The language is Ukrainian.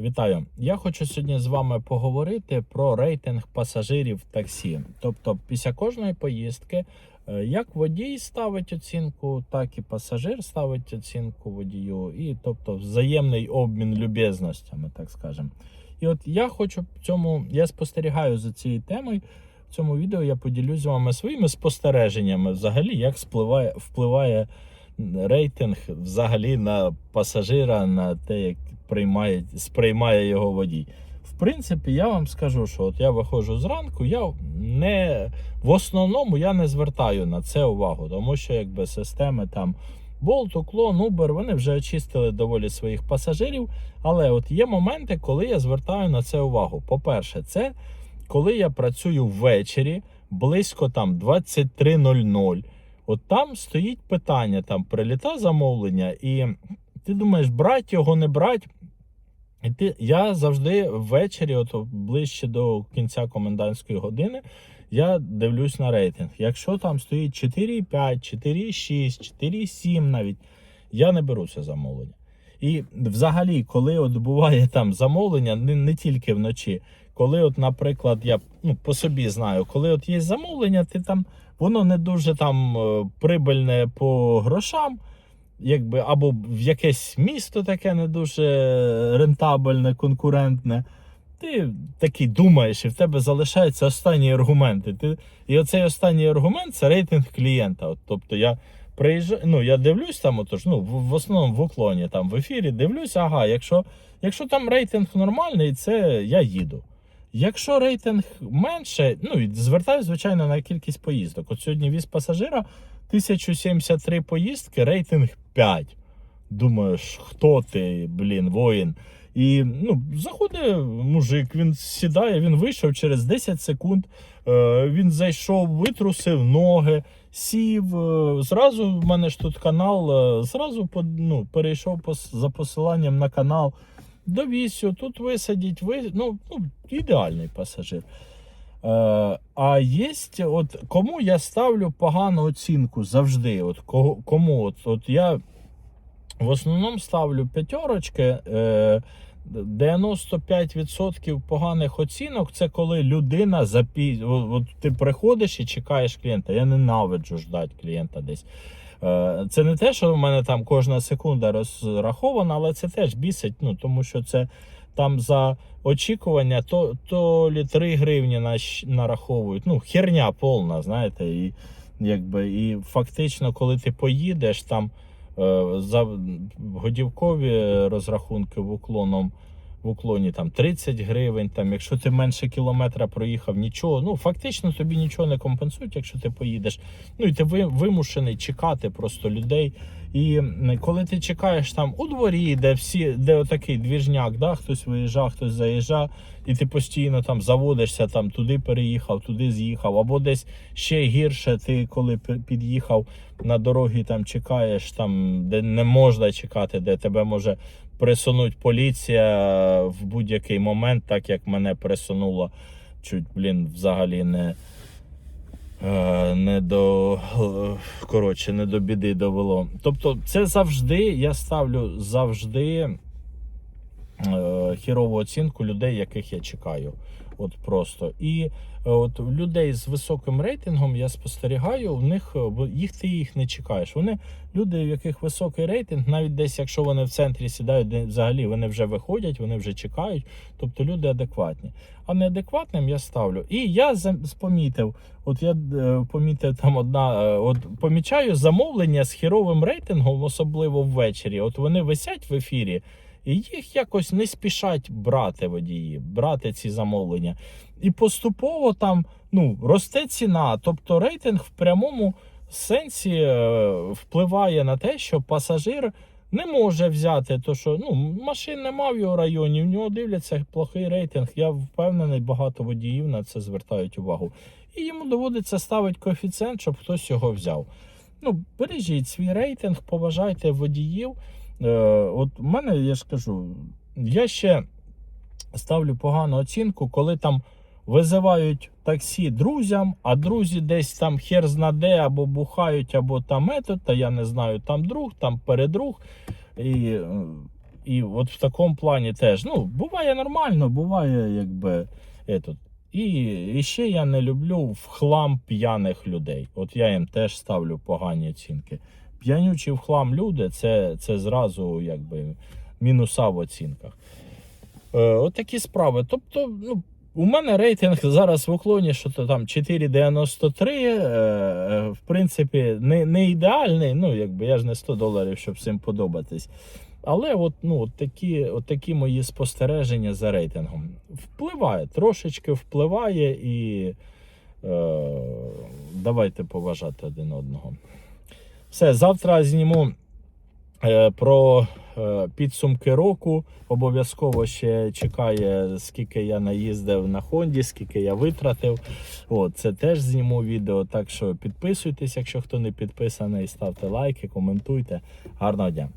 Вітаю! Я хочу сьогодні з вами поговорити про рейтинг пасажирів таксі. Тобто, після кожної поїздки, е, як водій ставить оцінку, так і пасажир ставить оцінку водію, і тобто взаємний обмін люб'язностями, так скажемо. І от я хочу цьому, я спостерігаю за цією темою. В цьому відео я поділюсь з вами своїми спостереженнями, взагалі, як впливає, впливає рейтинг взагалі на пасажира, на те, як приймає, сприймає його водій. В принципі, я вам скажу, що от я виходжу зранку, я не в основному я не звертаю на це увагу, тому що якби системи там Bolt, Uklon, Uber, вони вже очистили доволі своїх пасажирів. Але от є моменти, коли я звертаю на це увагу. По-перше, це коли я працюю ввечері, близько там 23.00. От там стоїть питання, там приліта замовлення, і ти думаєш, брать його, не брать. І ти, я завжди ввечері, от ближче до кінця комендантської години, я дивлюсь на рейтинг. Якщо там стоїть 4,5, 4,6, 4,7 навіть, я не беру це замовлення. І взагалі, коли от буває там замовлення, не, не тільки вночі, коли, от, наприклад, я ну, по собі знаю, коли от є замовлення, ти там воно не дуже там е, прибильне по грошам, якби або в якесь місто таке не дуже рентабельне, конкурентне. Ти такий думаєш, і в тебе залишаються останні аргументи. Ти, і оцей останній аргумент це рейтинг клієнта. От, тобто я приїжджаю, ну я дивлюсь там, отож, ну, в, в основному в уклоні, там в ефірі дивлюсь, ага, якщо, якщо там рейтинг нормальний, це я їду. Якщо рейтинг менше, ну і звертаю, звичайно, на кількість поїздок. От сьогодні віз пасажира 1073 поїздки, рейтинг 5. Думаєш, хто ти, блін, воїн? І ну, заходить мужик, він сідає, він вийшов через 10 секунд. Е, він зайшов, витрусив ноги, сів. Е, зразу в мене ж тут канал, е, зразу ну, перейшов за посиланням на канал. Його, тут висадіть, ви, ну, ну, ідеальний пасажир. Е, а є, от кому я ставлю погану оцінку завжди. От кого, Кому? От, от я в основному ставлю п'ятерочки. Е, 95% поганих оцінок це коли людина запі... От, ти приходиш і чекаєш клієнта. Я ненавиджу ждати клієнта десь. Е, Це не те, що в мене там кожна секунда розрахована, але це теж бісить, ну тому що це там за очікування то, то лі 3 гривні нащ- нараховують. Ну, херня повна, знаєте, і якби і фактично, коли ти поїдеш там е, годівкові розрахунки в уклоном. В уклоні там 30 гривень, там, якщо ти менше кілометра проїхав, нічого. Ну, фактично тобі нічого не компенсують, якщо ти поїдеш. Ну і ти вимушений чекати просто людей. І коли ти чекаєш там у дворі, де всі, де отакий двіжняк, да, хтось виїжджав, хтось заїжджав, і ти постійно там заводишся, там туди переїхав, туди з'їхав, або десь ще гірше, ти коли під'їхав на дорогі, там чекаєш, там де не можна чекати, де тебе може присунуть поліція в будь-який момент, так як мене присунуло чуть, блін, взагалі не. Е, Не до е, коротше, не до біди довело. Тобто, це завжди я ставлю завжди е, хірову оцінку людей, яких я чекаю. От просто. І е, от людей з високим рейтингом я спостерігаю, в них е, їх ти їх не чекаєш. Вони люди, в яких високий рейтинг, навіть десь, якщо вони в центрі сідають, взагалі вони вже виходять, вони вже чекають. Тобто люди адекватні. А неадекватним я ставлю. І я помітив, от я е, помітив там одна, от помічаю замовлення з хіровим рейтингом, особливо ввечері. От вони висять в ефірі. І їх якось не спішать брати водії, брати ці замовлення. І поступово там ну, росте ціна. Тобто рейтинг в прямому сенсі е, впливає на те, що пасажир не може взяти, то що ну, машин нема в його районі, в нього дивляться плохий рейтинг. Я впевнений, багато водіїв на це звертають увагу. І йому доводиться ставити коефіцієнт, щоб хтось його взяв. Ну, бережіть свій рейтинг, поважайте водіїв. Е, от у мене, я ж кажу, я ще ставлю погану оцінку, коли там визивають таксі друзям, а друзі десь там хер знаде, або бухають, або там метод, та я не знаю, там друг, там передруг. І, і от в такому плані теж. Ну, буває нормально, буває якби. Етот. І, і ще я не люблю в хлам п'яних людей. От я їм теж ставлю погані оцінки. П'янючі в хлам люди це, це зразу якби мінуса в оцінках. Е, от такі справи. Тобто, ну, у мене рейтинг зараз в уклоні, що то там 4,93. Е, е, в принципі, не, не ідеальний. Ну, якби я ж не 100 доларів, щоб всім подобатись. Але от, ну, от, такі, от такі мої спостереження за рейтингом. Впливає, трошечки впливає і е, давайте поважати один одного. Все, завтра зніму е, про е, підсумки року. Обов'язково ще чекає, скільки я наїздив на Хонді, скільки я витратив. От, це теж зніму відео. Так що підписуйтесь, якщо хто не підписаний, ставте лайки, коментуйте. Гарного дня!